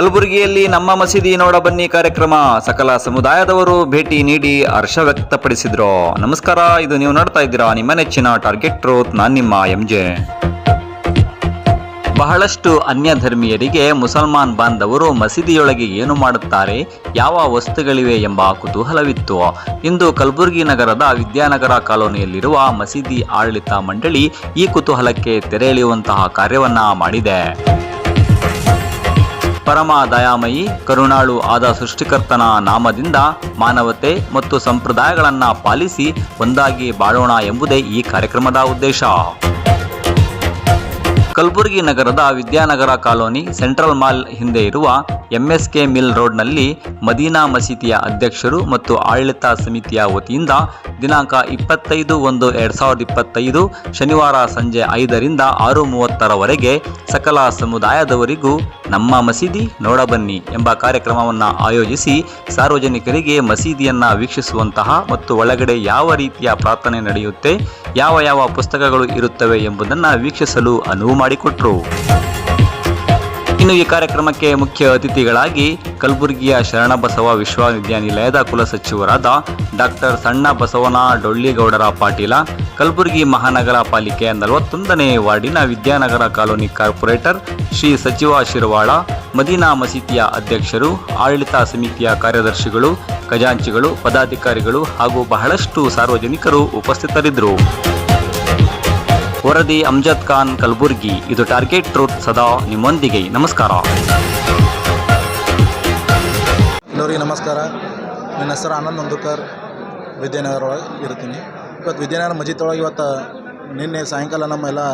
ಕಲಬುರಗಿಯಲ್ಲಿ ನಮ್ಮ ಮಸೀದಿ ನೋಡ ಬನ್ನಿ ಕಾರ್ಯಕ್ರಮ. ಸಕಲ ಸಮುದಾಯದವರು ಭೇಟಿ ನೀಡಿ ಹರ್ಷ ವ್ಯಕ್ತಪಡಿಸಿದ್ರು. ನಮಸ್ಕಾರ, ಇದು ನೀವು ನೋಡ್ತಾ ಇದ್ದೀರಾ ನಿಮ್ಮ ನೆಚ್ಚಿನ ಟಾರ್ಗೆಟ್ ಟ್ರೋತ್ ನಾನು ನಿಮ್ಮ ಎಂಜೆ ಬಹಳಷ್ಟು ಅನ್ಯ ಧರ್ಮೀಯರಿಗೆ ಮುಸಲ್ಮಾನ್ ಬಾಂಧವರು ಮಸೀದಿಯೊಳಗೆ ಏನು ಮಾಡುತ್ತಾರೆ, ಯಾವ ವಸ್ತುಗಳಿವೆ ಎಂಬ ಕುತೂಹಲವಿತ್ತು. ಇಂದು ಕಲಬುರಗಿ ನಗರದ ವಿದ್ಯಾನಗರ ಕಾಲೋನಿಯಲ್ಲಿರುವ ಮಸೀದಿ ಆಡಳಿತ ಮಂಡಳಿ ಈ ಕುತೂಹಲಕ್ಕೆ ತೆರೆ ಎಳೆಯುವಂತಹ ಕಾರ್ಯವನ್ನ ಮಾಡಿದೆ. ಪರಮ ದಯಾಮಯಿ, ಕರುಣಾಳು ಆದ ಸೃಷ್ಟಿಕರ್ತನ ನಾಮದಿಂದ ಮಾನವತೆ ಮತ್ತು ಸಂಪ್ರದಾಯಗಳನ್ನು ಪಾಲಿಸಿ ಒಂದಾಗಿ ಬಾಳೋಣ ಎಂಬುದೇ ಈ ಕಾರ್ಯಕ್ರಮದ ಉದ್ದೇಶ. ಕಲಬುರಗಿ ನಗರದ ವಿದ್ಯಾನಗರ ಕಾಲೋನಿ ಸೆಂಟ್ರಲ್ ಮಾಲ್ ಹಿಂದೆ ಇರುವ ಎಂಎಸ್ಕೆ ಮಿಲ್ ರೋಡ್ನಲ್ಲಿ ಮದೀನಾ ಮಸೀದಿಯ ಅಧ್ಯಕ್ಷರು ಮತ್ತು ಆಡಳಿತ ಸಮಿತಿಯ ವತಿಯಿಂದ ದಿನಾಂಕ ಇಪ್ಪತ್ತೈದು ಒಂದು ಎರಡ್ ಸಾವಿರದ ಇಪ್ಪತ್ತೈದು ಶನಿವಾರ ಸಂಜೆ ಐದರಿಂದ ಆರು ಮೂವತ್ತರವರೆಗೆ ಸಕಲ ಸಮುದಾಯದವರಿಗೂ ನಮ್ಮ ಮಸೀದಿ ನೋಡಬನ್ನಿ ಎಂಬ ಕಾರ್ಯಕ್ರಮವನ್ನು ಆಯೋಜಿಸಿ ಸಾರ್ವಜನಿಕರಿಗೆ ಮಸೀದಿಯನ್ನು ವೀಕ್ಷಿಸುವಂತಹ ಮತ್ತು ಒಳಗಡೆ ಯಾವ ರೀತಿಯ ಪ್ರಾರ್ಥನೆ ನಡೆಯುತ್ತೆ, ಯಾವ ಯಾವ ಪುಸ್ತಕಗಳು ಇರುತ್ತವೆ ಎಂಬುದನ್ನು ವೀಕ್ಷಿಸಲು ಅನುವು ಮಾಡಿಕೊಟ್ರು. ಇನ್ನು ಈ ಕಾರ್ಯಕ್ರಮಕ್ಕೆ ಮುಖ್ಯ ಅತಿಥಿಗಳಾಗಿ ಕಲಬುರಗಿಯ ಶರಣಬಸವ ವಿಶ್ವವಿದ್ಯಾನಿಲಯದ ಕುಲಸಚಿವರಾದ ಡಾಕ್ಟರ್ ಸಣ್ಣ ಬಸವನ ಡೊಳ್ಳಿಗೌಡರ ಪಾಟೀಲ, ಕಲಬುರಗಿ ಮಹಾನಗರ ಪಾಲಿಕೆಯ ನಲವತ್ತೊಂದನೇ ವಾರ್ಡಿನ ವಿದ್ಯಾನಗರ ಕಾಲೋನಿ ಕಾರ್ಪೊರೇಟರ್ ಶ್ರೀ ಸಚಿವ ಶಿರವಾಳ, ಮದೀನಾ ಮಸೀದಿಯ ಅಧ್ಯಕ್ಷರು, ಆಡಳಿತ ಸಮಿತಿಯ ಕಾರ್ಯದರ್ಶಿಗಳು, ಖಜಾಂಚಿಗಳು, ಪದಾಧಿಕಾರಿಗಳು ಹಾಗೂ ಬಹಳಷ್ಟು ಸಾರ್ವಜನಿಕರು ಉಪಸ್ಥಿತರಿದ್ದರು. ವರದಿ ಅಮ್ಜದ್ ಖಾನ್ ಕಲಬುರ್ಗಿ. ಇದು ಟಾರ್ಗೆಟ್ ಟ್ರೂತ್ ಸದಾ ನಿಮ್ಮೊಂದಿಗೆ. ನಮಸ್ಕಾರ. ಎಲ್ಲರಿಗೆ ನಮಸ್ಕಾರ. ನನ್ನ ಹೆಸರು ಆನಂದ್ ನಂದುಕರ್. ವಿದ್ಯಾನಗರ ಒಳಗೆ ಇರ್ತೀನಿ ಇವತ್ತು ವಿದ್ಯಾನಗರ ಮಜೀದ್ ಒಳಗೆ ಇವತ್ತು ನಿನ್ನೆ ಸಾಯಂಕಾಲ ನಮ್ಮ ಎಲ್ಲ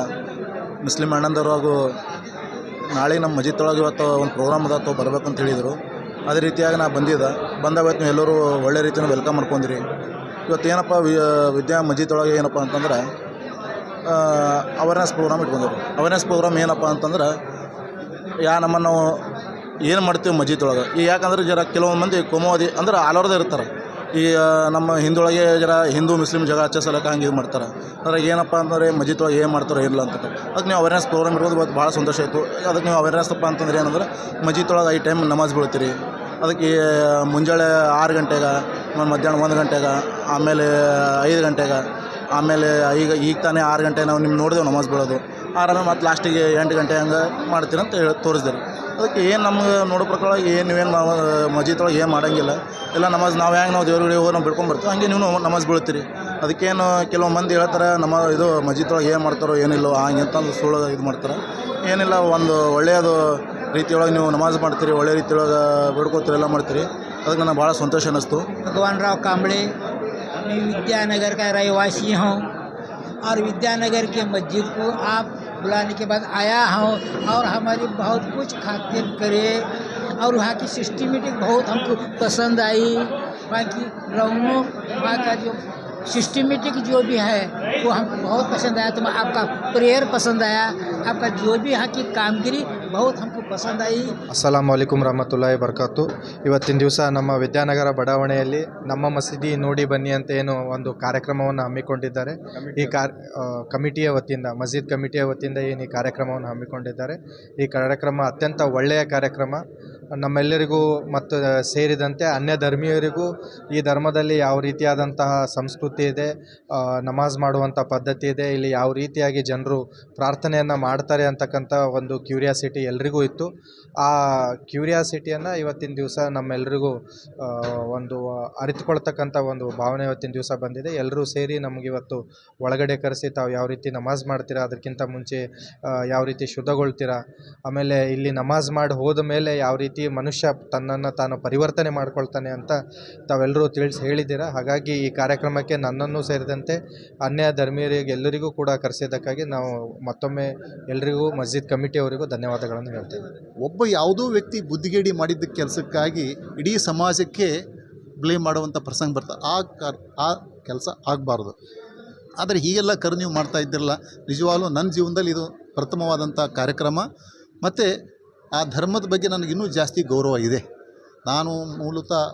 ಮುಸ್ಲಿಂ ಅಣ್ಣಂದರು ಹಾಗೂ ನಾಳೆ ನಮ್ಮ ಮಜೀದ್ ಒಳಗೆ ಇವತ್ತು ಒಂದು ಪ್ರೋಗ್ರಾಮ್ ಅದ ತಾವು ಬರ್ಬೇಕು ಅಂತ ಹೇಳಿದರು. ಅದೇ ರೀತಿಯಾಗಿ ನಾ ಬಂದಿದ್ದೆ. ಬಂದಾಗ ಇವತ್ತು ಎಲ್ಲರೂ ಒಳ್ಳೆ ರೀತಿಯಿಂದ ವೆಲ್ಕಮ್ ಮಾಡ್ಕೊಂಡಿರಿ. ಇವತ್ತು ಏನಪ್ಪ ವಿದ್ಯಾ ಮಜೀದ್ ಒಳಗೆ ಏನಪ್ಪ ಅಂತಂದ್ರೆ ಅವೇರ್ನೆಸ್ ಪ್ರೋಗ್ರಾಮ್ ಇಟ್ಕೊಂಡರು ಅವೇರ್ನೆಸ್ ಪ್ರೋಗ್ರಾಮ್ ಏನಪ್ಪ ಅಂತಂದ್ರೆ, ಯಾ ನಮ್ಮನ್ನು ಏನು ಮಾಡ್ತೀವಿ ಮಜೀದ್ ಒಳಗೆ. ಈ ಯಾಕಂದ್ರೆ ಜರ ಕೆಲವೊಂದು ಮಂದಿ ಕೋಮೋದಿ ಅಂದ್ರೆ ಆಲೋರ್ದ ಇರ್ತಾರೆ. ಈ ನಮ್ಮ ಹಿಂದೊಳಗೆ ಜರ ಹಿಂದೂ, ಮುಸ್ಲಿಂ ಜಗ ಹಚ್ಚಸಲಕ್ಕೆ ಹಂಗೆ ಇದು ಮಾಡ್ತಾರೆ. ಅದ್ರಾಗ ಏನಪ್ಪ ಅಂತಂದರೆ ಮಜೀದ್ ಒಳಗೆ ಏನು ಮಾಡ್ತಾರೋ ಇಲ್ಲ ಅಂತ ಅದಕ್ಕೆ ನೀವು ಅವೇರ್ನೆಸ್ ಪ್ರೋಗ್ರಾಮ್ ಇರೋದು ಭಾಳ ಸಂತೋಷ ಆಯಿತು. ಅದಕ್ಕೆ ನೀವು ಅವೇರ್ನೆಸ್ ಅಂತಂದ್ರೆ ಏನಂದ್ರೆ, ಮಜೀದ್ ಒಳಗೆ ಐ ಟೈಮ್ ನಮಾಜ್ ಬೀಳ್ತೀರಿ. ಅದಕ್ಕೆ ಮುಂಜಾನೆ ಆರು ಗಂಟೆಗೆ ಮಧ್ಯಾಹ್ನ ಒಂದು ಗಂಟೆಗೆ, ಆಮೇಲೆ ಐದು ಗಂಟೆಗೆ ಆಮೇಲೆ ಈಗ ಈಗ ತಾನೇ ಆರು ಗಂಟೆ ನಾವು ನಿಮ್ಗೆ ನೋಡಿದೆವು, ನಮಾಜ್ ಬೀಳೋದು ಆರಾಮ ಮತ್ತು ಲಾಸ್ಟಿಗೆ ಎಂಟು ಗಂಟೆ ಹಂಗೆ ಮಾಡ್ತೀರ ಅಂತ ಹೇಳಿ ತೋರಿಸ್ದರು. ಅದಕ್ಕೆ ಏನು ನಮ್ಗೆ ನೋಡೋ ಪ್ರಕಾರ ಏನು ನೀವೇನು ನಾವು ಮಜೀದೊಳಗೆ ಒಳಗೆ ಏನು ಮಾಡೋಂಗಿಲ್ಲ. ಎಲ್ಲ ನಮಾಜ್ ನಾವು ಹೆಂಗೆ ನಾವು ದೇವ್ರಿಗೆ ಹೋಗಿ ನಾವು ಬಿಡ್ಕೊಂಬರ್ತೀವಿ ಹಂಗೆ ನೀವು ನಮಾಜ್ ಬೀಳ್ತೀರಿ. ಅದಕ್ಕೇನು ಕೆಲವು ಮಂದಿ ಹೇಳ್ತಾರೆ, ನಮ್ಮ ಇದು ಮಜೀದೊಳಗೆ ಒಳಗೆ ಏನು ಮಾಡ್ತಾರೋ ಏನಿಲ್ಲೋ ಹಂಗೆ ಅಂತಂದು ಸುಳ್ಳು ಇದು ಮಾಡ್ತಾರೆ. ಏನಿಲ್ಲ, ಒಂದು ಒಳ್ಳೆಯದು ರೀತಿಯೊಳಗೆ ನೀವು ನಮಾಜ್ ಮಾಡ್ತೀರಿ, ಒಳ್ಳೆ ರೀತಿಯೊಳಗೆ ಬಿಡ್ಕೋತೀರಿ, ಎಲ್ಲ ಮಾಡ್ತೀರಿ. ಅದಕ್ಕೆ ನನಗೆ ಭಾಳ ಸಂತೋಷ ಅನ್ನಿಸ್ತು. ಭಗವಾನ್ ರಾವ್ ಕಾಂಬಳಿ. मैं विद्यानगर का रहवासी हूँ और विद्यानगर के मस्जिद को आप बुलाने के बाद आया हूँ और हमारी बहुत कुछ खातिर करे और वहाँ की सिस्टमेटिक बहुत हमको पसंद आई। वहाँ की वहाँ का जो सिस्टमेटिक जो भी है, वो हमको बहुत पसंद आया। तो आपका प्रेयर पसंद आया। आपका जो भी यहाँ की कामगिरी बहुत हमको पसंद आई ಅಸ್ಸಲಾಂ ವಲೈಕುಮ್ ರಹಮತುಲ್ಲಾಹಿ ಬರ್ಕಾತು ಇವತ್ತಿನ ದಿವಸ ನಮ್ಮ ವಿದ್ಯಾನಗರ ಬಡಾವಣೆಯಲ್ಲಿ ನಮ್ಮ ಮಸೀದಿ ನೋಡಿ ಬನ್ನಿ ಅಂತ ಏನು ಒಂದು ಕಾರ್ಯಕ್ರಮವನ್ನು ಹಮ್ಮಿಕೊಂಡಿದ್ದಾರೆ ಈ ಕಾರ್ ಆ, ಕಮಿಟಿಯ ವತಿಯಿಂದ ಮಸೀದ್ ಕಮಿಟಿಯ ವತಿಯಿಂದ ಏನು ಈ ಕಾರ್ಯಕ್ರಮವನ್ನು ಹಮ್ಮಿಕೊಂಡಿದ್ದಾರೆ ಈ ಕಾರ್ಯಕ್ರಮ ಅತ್ಯಂತ ಒಳ್ಳೆಯ ಕಾರ್ಯಕ್ರಮ ನಮ್ಮೆಲ್ಲರಿಗೂ ಮತ್ತು ಸೇರಿದಂತೆ ಅನ್ಯ ಧರ್ಮೀಯರಿಗೂ ಈ ಧರ್ಮದಲ್ಲಿ ಯಾವ ರೀತಿಯಾದಂತಹ ಸಂಸ್ಕೃತಿ ಇದೆ ನಮಾಜ್ ಮಾಡುವಂಥ ಪದ್ಧತಿ ಇದೆ, ಇಲ್ಲಿ ಯಾವ ರೀತಿಯಾಗಿ ಜನರು ಪ್ರಾರ್ಥನೆಯನ್ನು ಮಾಡ್ತಾರೆ ಅಂತಕ್ಕಂಥ ಒಂದು ಕ್ಯೂರಿಯಾಸಿಟಿ ಎಲ್ರಿಗೂ ಇತ್ತು. ಆ ಕ್ಯೂರಿಯಾಸಿಟಿಯನ್ನು ಇವತ್ತಿನ ದಿವಸ ನಮ್ಮೆಲ್ಲರಿಗೂ ಒಂದು ಅರಿತುಕೊಳ್ತಕ್ಕಂಥ ಒಂದು ಭಾವನೆ ಇವತ್ತಿನ ದಿವಸ ಬಂದಿದೆ. ಎಲ್ಲರೂ ಸೇರಿ ನಮಗೆ ಇವತ್ತು ಒಳಗಡೆ ಕರೆಸಿ ತಾವು ಯಾವ ರೀತಿ ನಮಾಜ್ ಮಾಡ್ತೀರಾ, ಅದಕ್ಕಿಂತ ಮುಂಚೆ ಯಾವ ರೀತಿ ಶುದ್ಧಗೊಳ್ತೀರಾ, ಆಮೇಲೆ ಇಲ್ಲಿ ನಮಾಜ್ ಮಾಡಿ ಹೋದ ಮೇಲೆ ಯಾವ ರೀತಿ ಮನುಷ್ಯ ತನ್ನನ್ನು ತಾನು ಪರಿವರ್ತನೆ ಮಾಡ್ಕೊಳ್ತಾನೆ ಅಂತ ತಾವೆಲ್ಲರೂ ತಿಳಿಸಿ ಹೇಳಿದ್ದೀರಾ? ಹಾಗಾಗಿ ಈ ಕಾರ್ಯಕ್ರಮಕ್ಕೆ ನನ್ನನ್ನು ಸೇರಿದಂತೆ ಅನ್ಯ ಧರ್ಮೀಯರಿಗೆ ಎಲ್ಲರಿಗೂ ಕೂಡ ಕರೆಸಿದ್ದಕ್ಕಾಗಿ ನಾವು ಮತ್ತೊಮ್ಮೆ ಎಲ್ಲರಿಗೂ ಮಸ್ಜಿದ್ ಕಮಿಟಿಯವರಿಗೂ ಧನ್ಯವಾದಗಳನ್ನು ಹೇಳ್ತೇವೆ ಒಬ್ಬ ಯಾವುದೋ ವ್ಯಕ್ತಿ ಬುದ್ಧಿಗೇಡಿ ಮಾಡಿದ್ದ ಕೆಲಸಕ್ಕಾಗಿ ಇಡೀ ಸಮಾಜಕ್ಕೆ ಬ್ಲೇಮ್ ಮಾಡುವಂಥ ಪ್ರಸಂಗ ಬರ್ತದೆ ಆ ಆ ಕೆಲಸ ಆಗಬಾರ್ದು. ಆದರೆ ಹೀಗೆಲ್ಲ ಕರು ನೀವು ಮಾಡ್ತಾ ಇದ್ದಿರಲ್ಲ, ನಿಜವಾಗ್ಲೂ ನನ್ನ ಜೀವನದಲ್ಲಿ ಇದು ಪ್ರಥಮವಾದಂಥ ಕಾರ್ಯಕ್ರಮ. ಮತ್ತು ಆ ಧರ್ಮದ ಬಗ್ಗೆ ನನಗೆ ಇನ್ನೂ ಜಾಸ್ತಿ ಗೌರವ ಇದೆ. ನಾನು ಮೂಲತಃ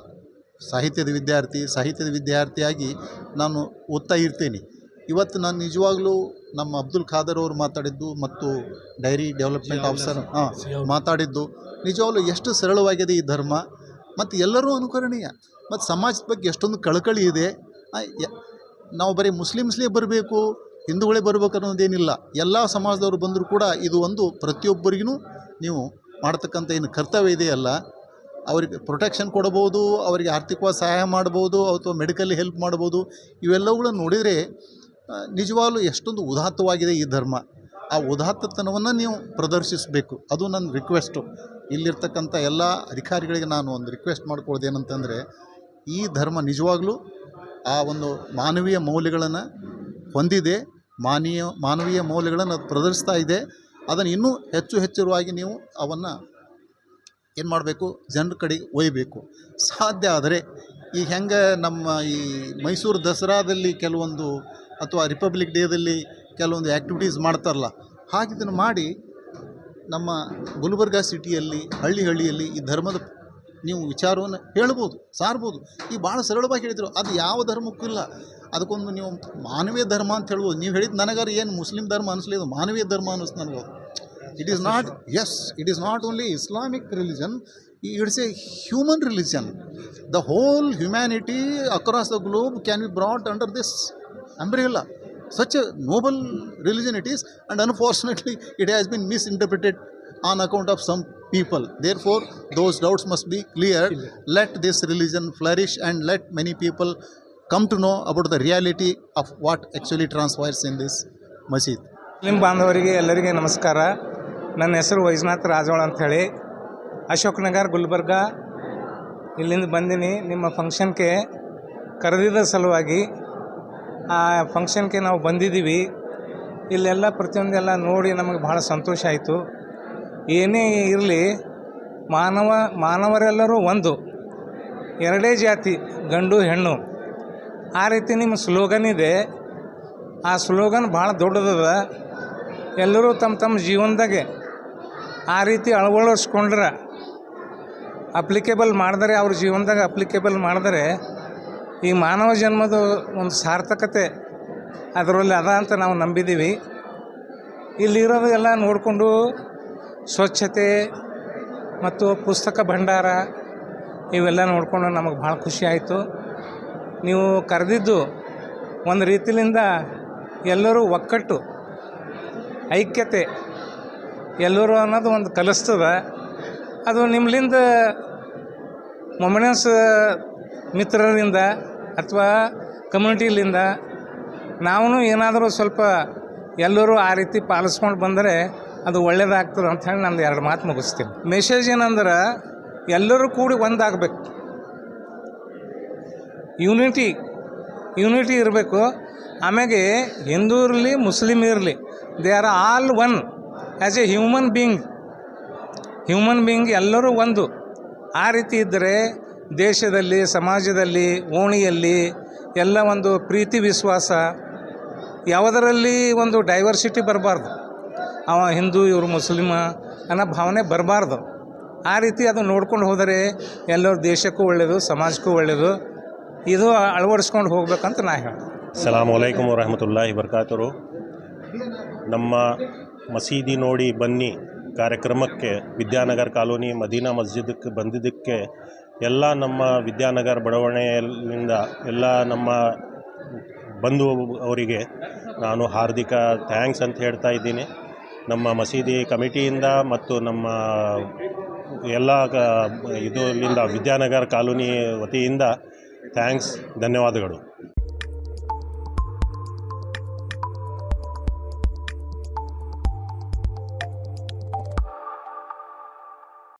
ಸಾಹಿತ್ಯದ ವಿದ್ಯಾರ್ಥಿ ಸಾಹಿತ್ಯದ ವಿದ್ಯಾರ್ಥಿಯಾಗಿ ನಾನು ಓದ್ತಾ ಇರ್ತೇನೆ. ಇವತ್ತು ನಾನು ನಿಜವಾಗ್ಲೂ ನಮ್ಮ ಅಬ್ದುಲ್ ಖಾದರ್ ಅವರು ಮಾತಾಡಿದ್ದು ಮತ್ತು ಡೈರಿ ಡೆವಲಪ್ಮೆಂಟ್ ಆಫೀಸರ್ ಹಾಂ ಮಾತಾಡಿದ್ದು. ನಿಜವಾಗ್ಲೂ ಎಷ್ಟು ಸರಳವಾಗಿದೆ ಈ ಧರ್ಮ ಮತ್ತು ಎಲ್ಲರೂ ಅನುಕರಣೀಯ ಮತ್ತು ಸಮಾಜದ ಬಗ್ಗೆ ಎಷ್ಟೊಂದು ಕಳಕಳಿ ಇದೆ. ನಾವು ಬರೀ ಮುಸ್ಲಿಮ್ಸ್ಲೇ ಬರಬೇಕು ಹಿಂದೂಗಳೇ ಬರ್ಬೇಕು ಅನ್ನೋದೇನಿಲ್ಲ. ಎಲ್ಲ ಸಮಾಜದವರು ಬಂದರೂ ಕೂಡ ಇದು ಒಂದು ಪ್ರತಿಯೊಬ್ಬರಿಗೂ ನೀವು ಮಾಡ್ತಕ್ಕಂಥ ಏನು ಕರ್ತವ್ಯ ಇದೆಯಲ್ಲ, ಅವರಿಗೆ ಪ್ರೊಟೆಕ್ಷನ್ ಕೊಡ್ಬೋದು ಅವರಿಗೆ ಆರ್ಥಿಕವಾಗಿ ಸಹಾಯ ಮಾಡ್ಬೋದು ಅಥವಾ ಮೆಡಿಕಲಿ ಹೆಲ್ಪ್ ಮಾಡ್ಬೋದು ಇವೆಲ್ಲವುಗಳನ್ನು ನೋಡಿದರೆ ನಿಜವಾಗ್ಲು ಎಷ್ಟೊಂದು ಉದಾತ್ತವಾಗಿದೆ ಈ ಧರ್ಮ. ಆ ಉದಾತ್ತತನವನ್ನು ನೀವು ಪ್ರದರ್ಶಿಸಬೇಕು. ಅದು ನನ್ನ ರಿಕ್ವೆಸ್ಟು ಇಲ್ಲಿರ್ತಕ್ಕಂಥ ಎಲ್ಲ ಅಧಿಕಾರಿಗಳಿಗೆ ನಾನು ಒಂದು ರಿಕ್ವೆಸ್ಟ್ ಮಾಡ್ಕೊಳ್ಳೋದು ಏನಂತಂದರೆ, ಈ ಧರ್ಮ ನಿಜವಾಗ್ಲೂ ಆ ಒಂದು ಮಾನವೀಯ ಮೌಲ್ಯಗಳನ್ನು ಹೊಂದಿದೆ ಮಾನೀಯ ಮಾನವೀಯ ಮೌಲ್ಯಗಳನ್ನು ಅದು ಪ್ರದರ್ಶಿಸ್ತಾ ಇದೆ. ಅದನ್ನು ಇನ್ನೂ ಹೆಚ್ಚು ಹೆಚ್ಚಿರುವಾಗಿ ನೀವು ಅವನ್ನು ಏನು ಮಾಡಬೇಕು? ಜನರ ಕಡೆಗೆ ಒಯ್ಯಬೇಕು ಸಾಧ್ಯ ಆದರೆ ಈ ಹೆಂಗೆ ನಮ್ಮ ಈ ಮೈಸೂರು ದಸರಾದಲ್ಲಿ ಕೆಲವೊಂದು ಅಥವಾ ರಿಪಬ್ಲಿಕ್ ಡೇದಲ್ಲಿ ಕೆಲವೊಂದು ಆ್ಯಕ್ಟಿವಿಟೀಸ್ ಮಾಡ್ತಾರಲ್ಲ, ಹಾಗಿದನ್ನು ಮಾಡಿ ನಮ್ಮ ಗುಲ್ಬರ್ಗ ಸಿಟಿಯಲ್ಲಿ ಹಳ್ಳಿ ಹಳ್ಳಿಯಲ್ಲಿ ಈ ಧರ್ಮದ ನೀವು ವಿಚಾರವನ್ನು ಹೇಳ್ಬೋದು, ಸಾರ್ಬೋದು. ಈ ಭಾಳ ಸರಳವಾಗಿ ಹೇಳಿದರು, ಅದು ಯಾವ ಧರ್ಮಕ್ಕೂ ಇಲ್ಲ. ಅದಕ್ಕೊಂದು ನೀವು ಮಾನವೀಯ ಧರ್ಮ ಅಂತ ಹೇಳ್ಬೋದು. ನೀವು ಹೇಳಿದ್ದು ನನಗಾರ ಏನು ಮುಸ್ಲಿಂ ಧರ್ಮ ಅನಿಸ್ಲಿದ್ದು ಮಾನವೀಯ ಧರ್ಮ ಅನ್ನಿಸ್ತು ನನಗೆ it is not as it is not only Islamic religion it's a human religion the whole humanity across the globe can be brought under this umbrella. Such a noble religion it is, and unfortunately, it has been misinterpreted on account of some people therefore those doubts must be cleared let this religion flourish and let many people come to know about the reality of what actually transpires in this masjid Muslim ಬಾಂಧವರಿಗೆ ಎಲ್ಲರಿಗೆ ನಮಸ್ಕಾರ ನನ್ನ ಹೆಸರು ವೈಜನಾಥ್ ರಾಜೋಳ ಅಂಥೇಳಿ ಅಶೋಕ್ ನಗರ್ ಗುಲ್ಬರ್ಗ ಇಲ್ಲಿಂದ ಬಂದೀನಿ ನಿಮ್ಮ ಫಂಕ್ಷನ್ಗೆ ಕರೆದಿದ್ದ ಸಲುವಾಗಿ ಆ ಫಂಕ್ಷನ್ಗೆ ನಾವು ಬಂದಿದ್ದೀವಿ ಇಲ್ಲೆಲ್ಲ ಪ್ರತಿಯೊಂದೆಲ್ಲ ನೋಡಿ ನಮಗೆ ಭಾಳ ಸಂತೋಷ ಆಯಿತು ಏನೇ ಇರಲಿ ಮಾನವ, ಮಾನವರೆಲ್ಲರೂ ಒಂದು, ಎರಡೇ ಜಾತಿ, ಗಂಡು, ಹೆಣ್ಣು. ಆ ರೀತಿ ನಿಮ್ಮ ಸ್ಲೋಗನ್ ಇದೆ. ಆ ಸ್ಲೋಗನ್ ಭಾಳ ದೊಡ್ಡದದ. ಎಲ್ಲರೂ ತಮ್ಮ ತಮ್ಮ ಜೀವನದಾಗೆ ಆ ರೀತಿ ಅಳವಡಿಸ್ಕೊಂಡ್ರೆ ಅಪ್ಲಿಕೇಬಲ್ ಮಾಡಿದರೆ, ಅವ್ರ ಜೀವನದಾಗ ಅಪ್ಲಿಕೇಬಲ್ ಮಾಡಿದರೆ ಈ ಮಾನವ ಜನ್ಮದ ಒಂದು ಸಾರ್ಥಕತೆ ಅದರಲ್ಲಿ ಅದ ಅಂತ ನಾವು ನಂಬಿದ್ದೀವಿ. ಇಲ್ಲಿರೋದು ಎಲ್ಲ ನೋಡಿಕೊಂಡು ಸ್ವಚ್ಛತೆ ಮತ್ತು ಪುಸ್ತಕ ಭಂಡಾರ ಇವೆಲ್ಲ ನೋಡಿಕೊಂಡು ನಮಗೆ ಭಾಳ ಖುಷಿ ಆಯಿತು. ನೀವು ಕರೆದಿದ್ದು ಒಂದು ರೀತಿಯಿಂದ ಎಲ್ಲರೂ ಒಕ್ಕಟ್ಟು, ಐಕ್ಯತೆ ಎಲ್ಲರೂ ಅನ್ನೋದು ಒಂದು ಕಲಿಸ್ತದ. ಅದು ನಿಮ್ಮಲಿಂದ ಮೊಮೆನ್ಸ್ ಮಿತ್ರರಿಂದ ಅಥವಾ ಕಮ್ಯುನಿಟಿಲಿಂದ ನಾವು ಏನಾದರೂ ಸ್ವಲ್ಪ ಎಲ್ಲರೂ ಆ ರೀತಿ ಪಾಲಿಸ್ಕೊಂಡು ಬಂದರೆ ಅದು ಒಳ್ಳೇದಾಗ್ತದೆ ಅಂತ ಹೇಳಿ ನಂದು ಎರಡು ಮಾತು ಮುಗಿಸ್ತೀನಿ. ಮೆಸೇಜ್ ಏನಂದ್ರೆ, ಎಲ್ಲರೂ ಕೂಡಿ ಒಂದಾಗಬೇಕು. ಯೂನಿಟಿ ಯೂನಿಟಿ ಇರಬೇಕು. ಆಮ್ಯಾಗೆ ಹಿಂದೂ ಇರಲಿ ಮುಸ್ಲಿಮ್ ಇರಲಿ they are all one as a human being human being ಎಲ್ಲರೂ ಒಂದು. ಆ ರೀತಿ ಇದ್ದರೆ ದೇಶದಲ್ಲಿ, ಸಮಾಜದಲ್ಲಿ, ಓಣಿಯಲ್ಲಿ ಎಲ್ಲ ಒಂದು ಪ್ರೀತಿ, ವಿಶ್ವಾಸ, ಯಾವುದರಲ್ಲಿ ಒಂದು ಡೈವರ್ಸಿಟಿ ಬರಬಾರ್ದು. ಅವ ಹಿಂದೂ, ಇವರು ಮುಸ್ಲಿಮ ಅನ್ನೋ ಭಾವನೆ ಬರಬಾರ್ದು. ಆ ರೀತಿ ಅದು ನೋಡ್ಕೊಂಡು ಹೋದರೆ ಎಲ್ಲರ ದೇಶಕ್ಕೂ ಒಳ್ಳೆಯದು ಸಮಾಜಕ್ಕೂ ಒಳ್ಳೆಯದು ಇದು ಅಳವಡಿಸ್ಕೊಂಡು ಹೋಗ್ಬೇಕಂತ ನಾ ಹೇಳಿ ಸಲಾಮ್ ಅಲೈಕುಮ್ ವರಹಮತುಲ್ಲಾಹಿ ಬರ್ಕಾತರು ನಮ್ಮ ಮಸೀದಿ ನೋಡಿ ಬನ್ನಿ ಕಾರ್ಯಕ್ರಮಕ್ಕೆ, ವಿದ್ಯಾನಗರ ಕಾಲೋನಿ ಮದೀನಾ ಮಸ್ಜಿದಕ್ಕೆ ಬಂದಿದ್ದಕ್ಕೆ ಎಲ್ಲ ನಮ್ಮ ವಿದ್ಯಾನಗರ ಬಡಾವಣೆಯಲ್ಲಿಂದ ಎಲ್ಲ ನಮ್ಮ ಬಂಧು ಅವರಿಗೆ ನಾನು ಹಾರ್ದಿಕ ಥ್ಯಾಂಕ್ಸ್ ಅಂತ ಹೇಳ್ತಾ ಇದ್ದೀನಿ. ನಮ್ಮ ಮಸೀದಿ ಕಮಿಟಿಯಿಂದ ಮತ್ತು ನಮ್ಮ ಎಲ್ಲ ಕ- ಇದರಿಂದ ವಿದ್ಯಾನಗರ ಕಾಲೋನಿ ವತಿಯಿಂದ ಥ್ಯಾಂಕ್ಸ್ ಧನ್ಯವಾದಗಳು.